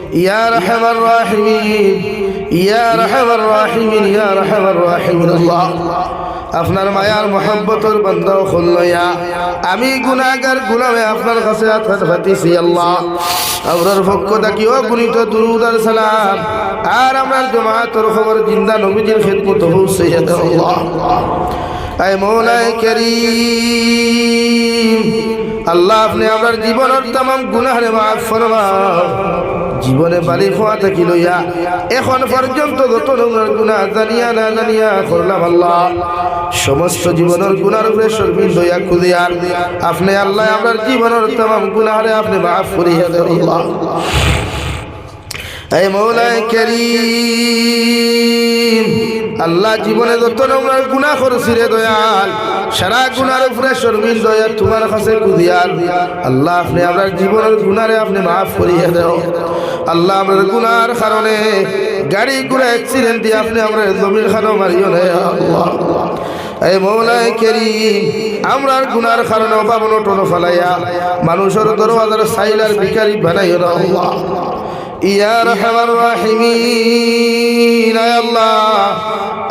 ইয়া রহমান রাহিমিন, ইয়া রহমান রাহিমিন, ইয়া রহমান রাহিমিন, আল্লাহ। আপনার মায়ার মোহাম্মতর বান্দাও খুললইয়া আমি গুনাগার গুলামে আপনার কাছে হাত হাতিছি, আল্লাহ। আপনার পক্ষ থাকি, ও গুণিত দুরুদার সালাম। আর আমার জমাতর খবর জিন্দা নবীজির খেদমত হচ্ছে আল্লাহ। আয় মৌলাই করিম, আল্লাহ আপনি আমার জীবনের তাম গুনাহরে মাফ ফরমা জীবনে বাড়ি খোয়া থাকি লইয়া এখন পর্যন্ত যত রকমের গুণা জানিয়া না জানিয়া করলাম আল্লাহ। সমস্ত জীবনের গুণার উপরে সর্বিন লইয়া খুদিয়ার আপনি আল্লাহ আমার জীবনের তাম গুনাহরে আপনি মাফ করিয়া দেন আল্লাহ। এই মৌলায় করিম, আল্লাহ জীবনে যত নোংরা গুণা করছি রে দয়াল সারা গুনার উপরে শর্মিন দয়া তোমার কাছে কুদিয়াল আল্লাহ, আপনি আপনার জীবনের গুনারে আপনি মাফ করিয়ে দেও। আল্লাহ আমার গুনার কারণে গাড়ি ঘোড়া অ্যাক্সিডেন্ট দিয়ে আপনি আমার জমির খানো মারিও না আল্লাহ। এই মৌলায় করিম, আমরার গুনার কারণে অভাব নটন ফেলাইয়া মানুষের দরওয়াজার সাইলার ভিকারি বানাইও না, আল্লাহ। ইয়া রহমান রাহিমিন আল্লাহ।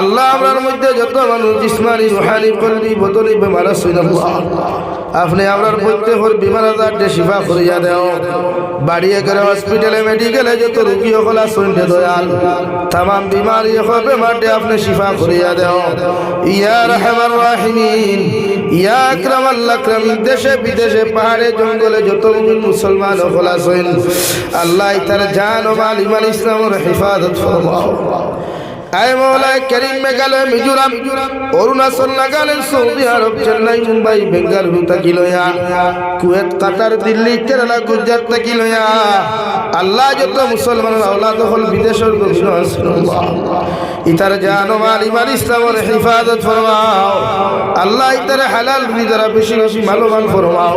আল্লাহ আমরার মধ্যে যত মানুষ জিসমানি, রুহানি, কলবি বদলি বেমার আল্লাহ। আপনি আমরার হর বিমান আজারটে শিফা করিয়া দেও। বাড়িয়ে করে হসপিটালে মেডিকেলে যত রুগী সকল আসুন দয়াল। তাম বিমারি হল বেমারটে আপনি শিফা করিয়া দেও। ইয়া রহমান রাহিমিন, ইয়া আল্লাহ দেশে বিদেশে পাহাড়ে, জঙ্গলে যত মুসলমান সকল আছেন আল্লাহ তার জান ও মাল ইমান ইসলামের হেফাজত ফরমাও। আয় মৌলায় করিম মেঘালয়, মিজোরাম, অরুণাচল, নাগাল্যান্ড, সৌদি আরব, চেন্নাই, মুম্বাই বেঙ্গালুরু থাকি লইয়া কুয়েত, কাতার, দিল্লি, কেরালা, গুজরাট থাকি লইয়া আল্লাহ যত মুসলমান আওলাদ হল বিদেশের ইতার জান মাল, ইমান ইসলামের হেফাজত ফরমাও। আল্লাহ ইতার হালাল বিদারা বেশি বেশি মালবান ফরমাও।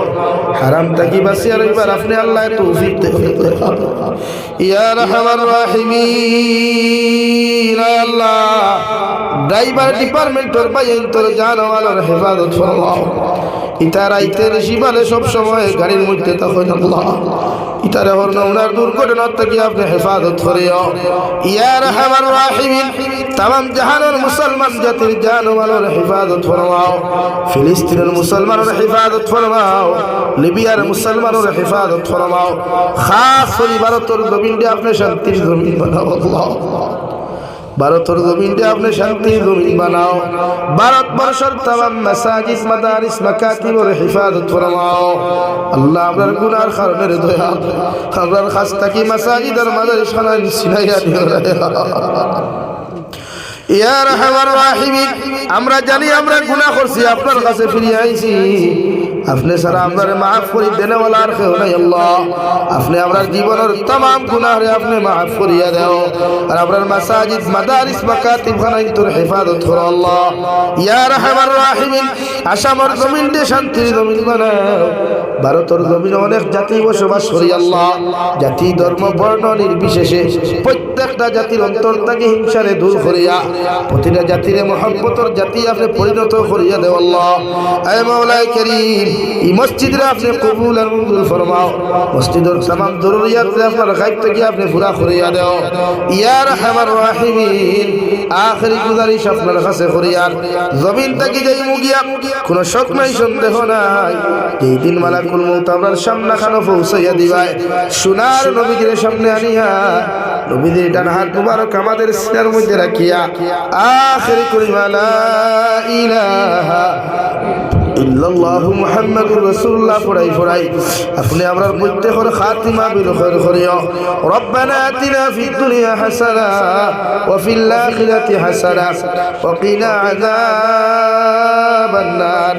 হারাম থাকি বাসি আর এবার আপনি আল্লাহ তৌফিক ইয়া রহমান রাহিমিন আল্লাহ ড্রাইভার ডিপার্টমেন্টের বাইন তোর জানওয়ালার হেফাজত ফরমাও। ইতার আইতে ঋষিবালে সব সময় গাড়ির মধ্যে তখন আল্লাহ। ইতারে হর নমুনার দুর্ঘটনা থেকে আপনি হেফাজত করিও ইয়া রহমান রাহিমিন, তাম জাহানের মুসলমান জাতির জানওয়ালার হেফাজত ফরমাও। ফিলিস্তিনের মুসলমানের হেফাজত ফরমাও। লিবিয়ার মুসলমানের হেফাজত ফরমাও। খাস করে ভারতের জমিনটি আপনি শান্তির জমিন বানাও আল্লাহ। ভারতের জমিনটা আপনি শান্তি জমিন বানাও। ভারতবর্ষের তাম মাসাজিদ, মাদারিস মাকাতিবর হিফাজত ফরমাও। আল্লাহ আমরার গুনার কারণে দয়া। আমরার খাস থাকি মাসাজিদের মাদারিস খানায় সিনাইয়া ইয়া রহমান রাহিমিন আমরা জানি আমরা গুনাহ করছি, আপনার কাছে ফিরে আইছি। আপনি সারা আপনার মাফ করি দেনেওয়ালা আর কেউ নাই আল্লাহ আপনি আপনার জীবনের तमाम গুনাহরে আপনি মাফ করিয়া দাও আর আপনার মাসাজিদ মাদারিস মাকাতিব খানাই তোর হেফাজত করো আল্লাহ ইয়া রহমান রাহিমিন আসামর জমিনতে শান্তির জমিন বানাও ভারতের জমিনে অনেক জাতি বসবাস করি আল্লাহ জাতি ধর্ম বর্ণ নির্বিশেষে প্রত্যেকটা জাতির অন্তর থেকে হিংসারে দূর করিয়া প্রতিটা জাতিরে মহব্বতর জাতি আপনি পরিণত করিয়া দেও আল্লাহ আয় মাওলাই করিম এই মসজিদে আপনি কবুল আর মঞ্জুর ফরমাও। মসজিদের তাম জরুরিয়াত আপনার গাইব থেকে আপনি পুরা করিয়া দেও। ইয়ার হেমার রাহিমিন, আখেরি গুজারিশ আপনার কাছে করিয়ার জমিন থেকে যাই মুগিয়া কোনো শখ নাই, সন্দেহ নাই। এই দিন মালা কুলমুত আপনার সামনে খানো পৌঁছাইয়া দিবাই সোনার নবীগিরে সামনে আনিয়া, নবীদের ডান হাত মুবারক আমাদের সিনার মধ্যে রাখিয়া, আখেরি করিমালা ইলাহা ইল্লাল্লাহু মুহাম্মাদুর রাসূলুল্লাহ পড়াই পড়াই আপনি আমরার খাতিমা বিল খায়র করিও। রব্বানা আতিনা ফিদ দুনিয়া হাসানা ওয়া ফিল আখিরাতি হাসানা ওয়া কিনা আযাবান নার।